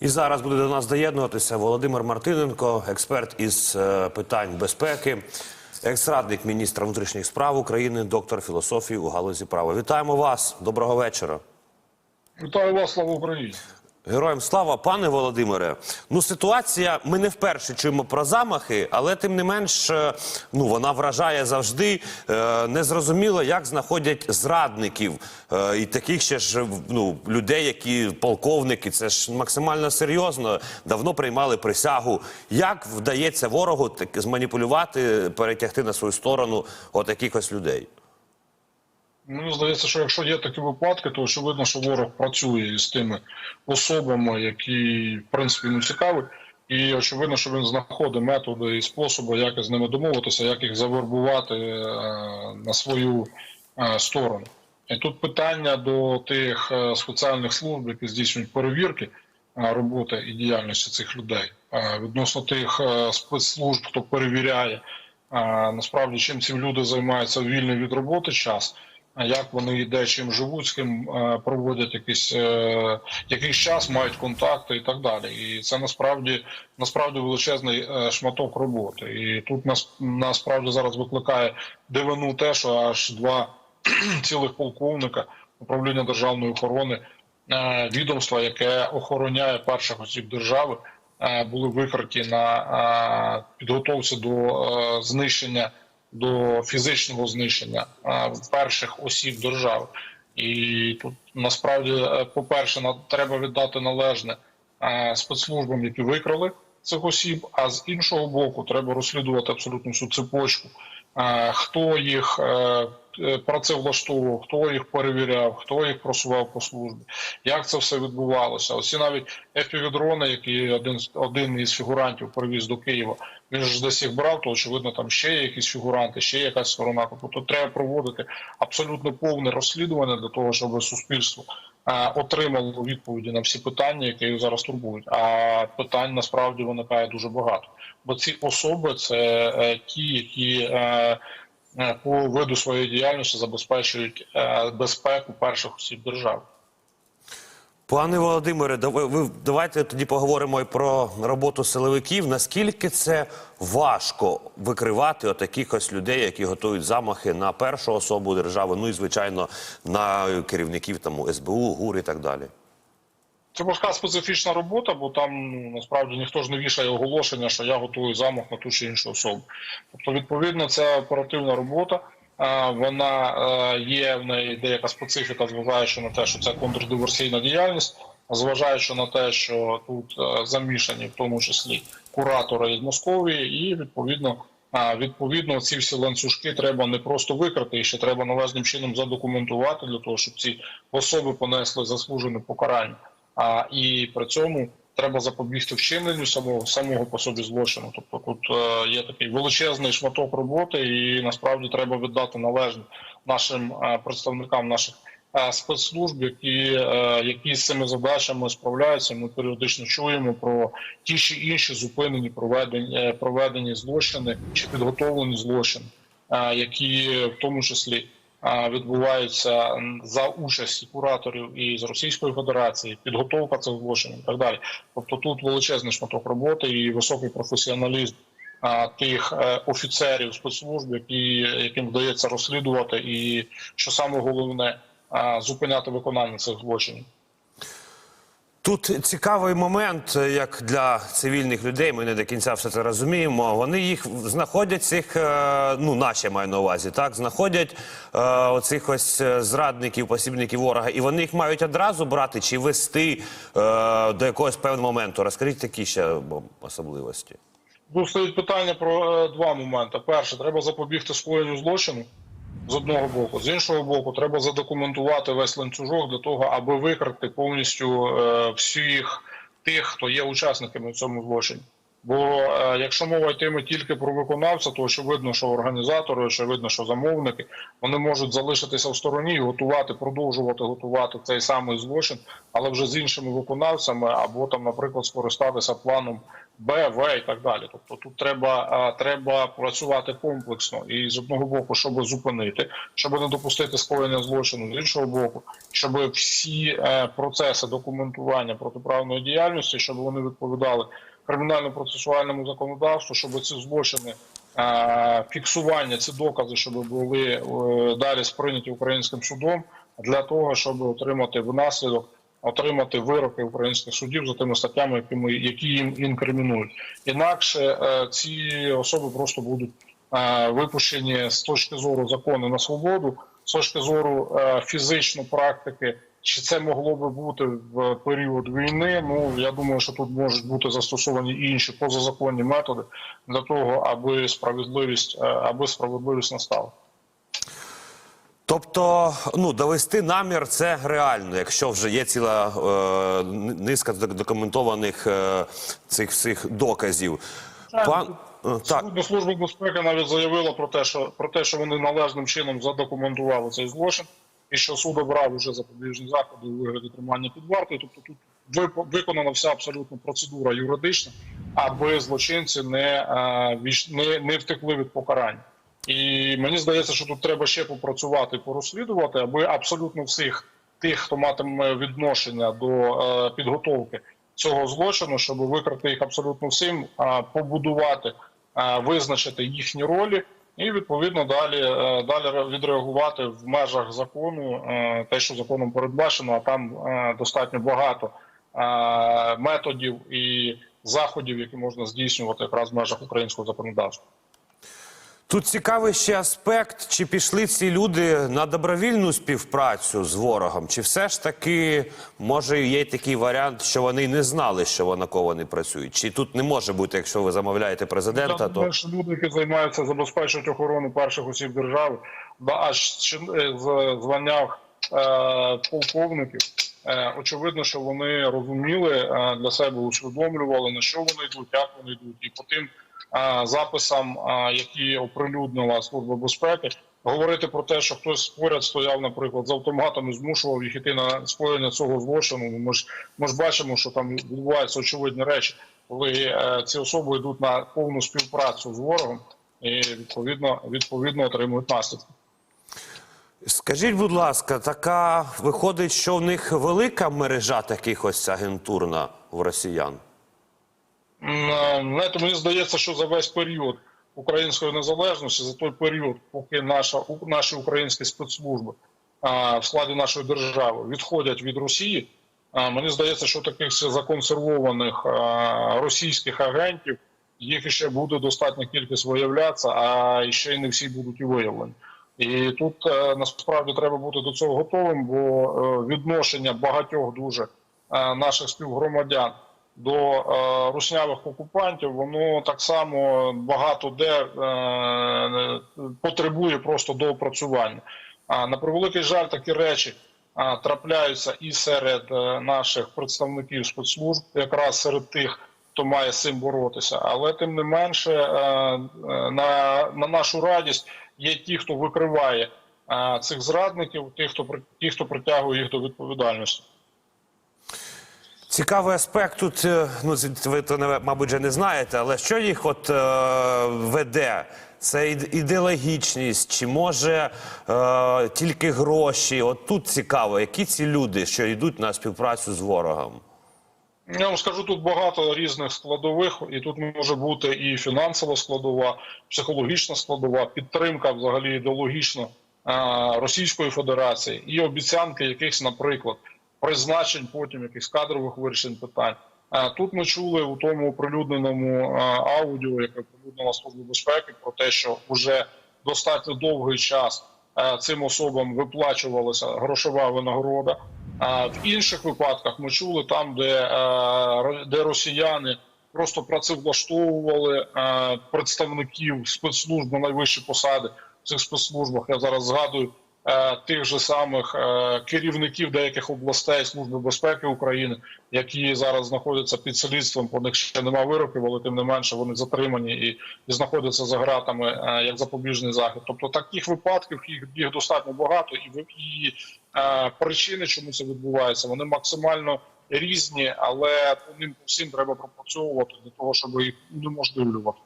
І зараз буде до нас доєднуватися Володимир Мартиненко, експерт із е, питань безпеки, екс-радник міністра внутрішніх справ України, доктор філософії у галузі права. Вітаємо вас. Доброго вечора. Вітаю вас, слава Україні. Героям слава, пане Володимире. Ну, ситуація. Ми не вперше чуємо про замахи, але тим не менш, е, ну вона вражає завжди. Е, Незрозуміло, як знаходять зрадників е, і таких ще ж ну, людей, які полковники. Це ж максимально серйозно. Давно приймали присягу. Як вдається ворогу так, зманіпулювати, перетягти на свою сторону от якихось людей? Мені здається, що якщо є такі випадки, то очевидно, що ворог працює з тими особами, які в принципі не цікаві. І очевидно, що він знаходить методи і способи, як з ними домовитися, як їх завербувати е, на свою е, сторону. І тут питання до тих е, спеціальних служб, які здійснюють перевірки роботи і діяльності цих людей, відносно тих спецслужб, хто перевіряє насправді, чим ці люди займаються вільний від роботи час. Як вони де чим живуть, з ким е, проводять якийсь, е, якийсь час, мають контакти і так далі. І це насправді насправді величезний е, шматок роботи. І тут нас насправді зараз викликає дивину те, що аж два цілих полковника управління державної охорони відомства, яке охороняє перших осіб держави, були викриті на підготовці до знищення до фізичного знищення перших осіб держави. І тут насправді, е, по-перше, треба віддати належне е, спецслужбам, які викрали цих осіб. А з іншого боку, треба розслідувати абсолютно всю цепочку, хто їх е, е, працевлаштовував, хто їх перевіряв, хто їх просував по службі, як це все відбувалося. Оці навіть FPV-дрони, які один один із фігурантів привіз до Києва. Він ж десь їх брав, то очевидно там ще є якісь фігуранти, ще якась сторона. Тобто треба проводити абсолютно повне розслідування для того, щоб суспільство е, отримало відповіді на всі питання, які їх зараз турбують. А питань насправді виникає дуже багато. Бо ці особи це е, ті, які е, е, по виду своєї діяльності забезпечують безпеку перших осіб держави. Пане Володимире, давайте тоді поговоримо і про роботу силовиків. Наскільки це важко викривати отаких ось людей, які готують замахи на першу особу держави, ну і звичайно на керівників там СБУ, ГУР і так далі. Це важка специфічна робота, бо там ну, насправді ніхто ж не вішає оголошення, що я готую замах на ту чи іншу особу. Тобто, відповідно, це оперативна робота. Вона е, є в неї деяка специфіка, зважаючи на те, що це контрдиверсійна діяльність, зважаючи на те, що тут е, замішані в тому числі куратори із Московії, і відповідно. Відповідно, ці всі ланцюжки треба не просто викрити, і ще треба належним чином задокументувати для того, щоб ці особи понесли заслужене покарання. А і при цьому треба запобігти вчиненню самого самого по собі злочину. Тобто тут е, є такий величезний шматок роботи, і насправді треба віддати належне нашим е, представникам наших е, спецслужб, які, е, які з цими задачами справляються. Ми періодично чуємо про ті чи інші зупинені проведені, е, проведені злочини чи підготовлені злочини, е, які в тому числі відбуваються за участі кураторів і з Російської Федерації, підготовка цих злочинів і так далі. Тобто тут величезний шматок роботи і високий професіоналізм тих е, офіцерів спецслужб, які яким вдається розслідувати, і що саме головне зупиняти виконання цих злочинів. Тут цікавий момент, е, як для цивільних людей. Ми не до кінця все це розуміємо. Вони їх знаходять цих, е, ну наші маю на увазі, так знаходять е, оцих ось зрадників, посібників ворога, і вони їх мають одразу брати чи вести до якогось певного моменту. Розкажіть такі ще особливості. Тут стоїть питання про два моменти. Перше, треба запобігти скоєнню злочину з одного боку. З іншого боку, треба задокументувати весь ланцюжок для того, аби викрити повністю е, всіх тих, хто є учасниками в цьому злочині. Бо е, якщо мова йтиме тільки про виконавця, то очевидно, що організатори, очевидно, що замовники вони можуть залишитися в стороні і готувати, продовжувати готувати цей самий злочин, але вже з іншими виконавцями, або там, наприклад, скористатися планом Б, В і так далі. Тобто тут треба, треба працювати комплексно і з одного боку, щоб зупинити, щоб не допустити скоєння злочину, з іншого боку, щоб всі е, процеси документування протиправної діяльності, щоб вони відповідали кримінально-процесуальному законодавству, щоб ці злочини. е, Фіксування ці докази, щоб були е, далі сприйняті українським судом для того, щоб отримати внаслідок отримати вироки українських судів за тими статтями, які ми які їм інкримінують. Інакше е, ці особи просто будуть е, випущені з точки зору закону на свободу, з точки зору е, фізичної практики. Чи це могло би бути в період війни? Ну я думаю, що тут можуть бути застосовані інші позазаконні методи для того, аби справедливість, аби справедливість настала. Тобто, ну довести намір це реально, якщо вже є ціла е, низка док- документованих е, цих всіх доказів. Пан е, так, служба безпеки навіть заявила про те, що про те, що вони належним чином задокументували цей злочин, і що суд обрав уже запобіжні заходи у вигляді тримання під вартою. Тобто тут виконана вся абсолютно процедура юридична, аби злочинці не, е, не, не втекли від покарання. І мені здається, що тут треба ще попрацювати, порозслідувати, аби абсолютно всіх тих, хто матиме відношення до е, підготовки цього злочину, щоб викрити їх абсолютно всім, побудувати, визначити їхні ролі, і відповідно далі, е, далі відреагувати в межах закону, е, те, що законом передбачено, а там достатньо багато методів і заходів, які можна здійснювати якраз в межах українського законодавства. Тут цікавий ще аспект, чи пішли ці люди на добровільну співпрацю з ворогом, чи все ж таки може є такий варіант, що вони не знали, що на кого вони працюють? Чи тут не може бути, якщо ви замовляєте президента, Я то думаю, люди, які займаються забезпечують охорону перших осіб держави, аж е, з званнях е, полковників. Е, очевидно, що вони розуміли е, для себе, усвідомлювали на що вони йдуть, як вони йдуть, і по тим записам, е, які оприлюднила служба безпеки, говорити про те, що хтось поряд стояв, наприклад, з автоматом і змушував їх іти на скоєння цього злочину. Ну, Ми ж ми ж бачимо, що там відбуваються очевидні речі, коли е, ці особи йдуть на повну співпрацю з ворогом і відповідно відповідно отримують наслідки. Скажіть, будь ласка, така виходить, що в них велика мережа таких ось агентурна в росіян? Знаєте, мені здається, що за весь період української незалежності, за той період, поки наша наші українські спецслужби а, в складі нашої держави відходять від Росії. а, Мені здається, що таких законсервованих а, російських агентів їх ще буде достатня кількість виявлятися, а ще й не всі будуть і виявлені. І тут е, насправді треба бути до цього готовим, бо е, відношення багатьох дуже е, наших співгромадян до е, руснявих окупантів, воно так само багато де е, потребує просто доопрацювання. А на превеликий жаль, такі речі трапляються і серед е, наших представників спецслужб, якраз серед тих, хто має з цим боротися. Але тим не менше, на, на нашу радість є ті, хто викриває цих зрадників, ті, хто ті, хто притягує їх до відповідальності. Цікавий аспект тут, е, ну ви то мабуть вже не знаєте, але що їх от е, веде? Це ідеологічність, чи може е, тільки гроші? От тут цікаво, які ці люди, що йдуть на співпрацю з ворогом? Я вам скажу, тут багато різних складових, і тут може бути і фінансова складова, психологічна складова, підтримка взагалі ідеологічна е, Російської Федерації і обіцянки якихось, наприклад, призначень потім якихось кадрових вирішень питань. Е, Тут ми чули у тому оприлюдненому е, аудіо, яке оприлюднила Служба безпеки, про те, що вже достатньо довгий час е, цим особам виплачувалася грошова винагорода. В інших випадках ми чули там, де, де росіяни просто працевлаштовували представників спецслужб на найвищі посади в цих спецслужбах. Я зараз згадую тих же самих е, керівників деяких областей Служби безпеки України, які зараз знаходяться під слідством. По них ще немає вироків, але тим не менше вони затримані і, і знаходяться за ґратами е, як запобіжний захід. Тобто таких випадків їх, їх достатньо багато, і, і е, причини, чому це відбувається, вони максимально різні, але по ним всім треба пропрацьовувати для того, щоб їх унеможливлювати.